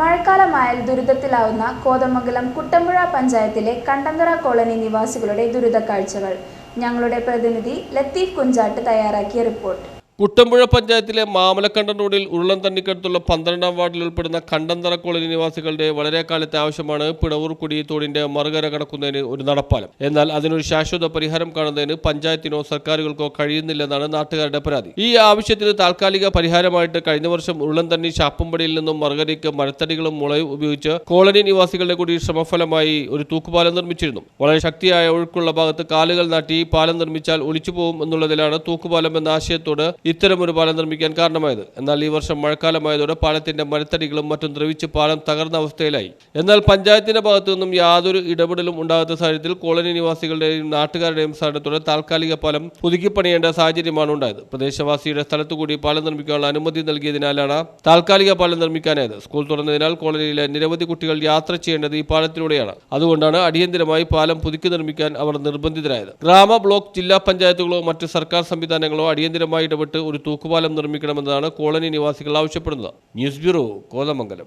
മഴക്കാലമായാൽ ദുരിതത്തിലാവുന്ന കോതമംഗലം കുട്ടമ്പുഴ പഞ്ചായത്തിലെ കണ്ടന്തറ കോളനി നിവാസികളുടെ ദുരിത കാഴ്ചകൾ ഞങ്ങളുടെ പ്രതിനിധി ലത്തീഫ് കുഞ്ചാട്ട് തയ്യാറാക്കിയ റിപ്പോർട്ട്. കുട്ടമ്പുഴ പഞ്ചായത്തിലെ മാമലക്കണ്ടൻ റോഡിൽ ഉരുളൻ തണ്ണിക്കടുത്തുള്ള പന്ത്രണ്ടാം വാർഡിൽ ഉൾപ്പെടുന്ന കണ്ടന്തറ കോളനി നിവാസികളുടെ വളരെ കാലത്തെ ആവശ്യമാണ് പിണവൂർ കുടിയത്തോടിന്റെ തോടിന്റെ മറുകര കടക്കുന്നതിന് ഒരു നടപ്പാലം. എന്നാൽ അതിനൊരു ശാശ്വത പരിഹാരം കാണുന്നതിന് പഞ്ചായത്തിനോ സർക്കാരുകൾക്കോ കഴിയുന്നില്ലെന്നാണ് നാട്ടുകാരുടെ പരാതി. ഈ ആവശ്യത്തിന് താൽക്കാലിക പരിഹാരമായിട്ട് കഴിഞ്ഞ വർഷം ഉരുളൻ തണ്ണി ശാപ്പുംപടിയിൽ നിന്നും മറുകരയ്ക്ക് മരത്തടികളും മുളയും ഉപയോഗിച്ച് കോളനി നിവാസികളുടെ കൂടി ശ്രമഫലമായി ഒരു തൂക്കുപാലം നിർമ്മിച്ചിരുന്നു. വളരെ ശക്തിയായ ഒഴുക്കുള്ള ഭാഗത്ത് കാലുകൾ നാട്ടി പാലം നിർമ്മിച്ചാൽ ഒളിച്ചുപോകും എന്നുള്ളതിലാണ് തൂക്കുപാലം എന്ന ആശയത്തോട് ഇത്തരമൊരു പാലം നിർമ്മിക്കാൻ കാരണമായത്. എന്നാൽ ഈ വർഷം മഴക്കാലമായതോടെ പാലത്തിന്റെ മരത്തടികളും മറ്റും ദ്രവിച്ച് പാലം തകർന്ന അവസ്ഥയിലായി. എന്നാൽ പഞ്ചായത്തിന്റെ ഭാഗത്തു നിന്നും യാതൊരു ഇടപെടലും ഉണ്ടാകാത്ത സാഹചര്യത്തിൽ കോളനി നിവാസികളുടെയും നാട്ടുകാരുടെയും സഹായത്തോടെ താൽക്കാലിക പാലം പുതുക്കിപ്പണിയേണ്ട സാഹചര്യമാണ് ഉണ്ടായത്. പ്രദേശവാസിയുടെ സ്ഥലത്തുകൂടി പാലം നിർമ്മിക്കാനുള്ള അനുമതി നൽകിയതിനാലാണ് താൽക്കാലിക പാലം നിർമ്മിക്കാനായത്. സ്കൂൾ തുറന്നതിനാൽ കോളനിയിലെ നിരവധി കുട്ടികൾ യാത്ര ചെയ്യേണ്ടത് ഈ പാലത്തിലൂടെയാണ്. അതുകൊണ്ടാണ് അടിയന്തരമായി പാലം പുതുക്കി നിർമ്മിക്കാൻ അവർ നിർബന്ധിതരായത്. ഗ്രാമ ബ്ലോക്ക് ജില്ലാ പഞ്ചായത്തുകളോ മറ്റ് സർക്കാർ സംവിധാനങ്ങളോ അടിയന്തരമായി ഇടപെട്ട് ഒരു തൂക്കുപാലം നിർമ്മിക്കണമെന്നാണ് കോളനി നിവാസികൾ ആവശ്യപ്പെടുന്നത്. News bureau Kothamangalam.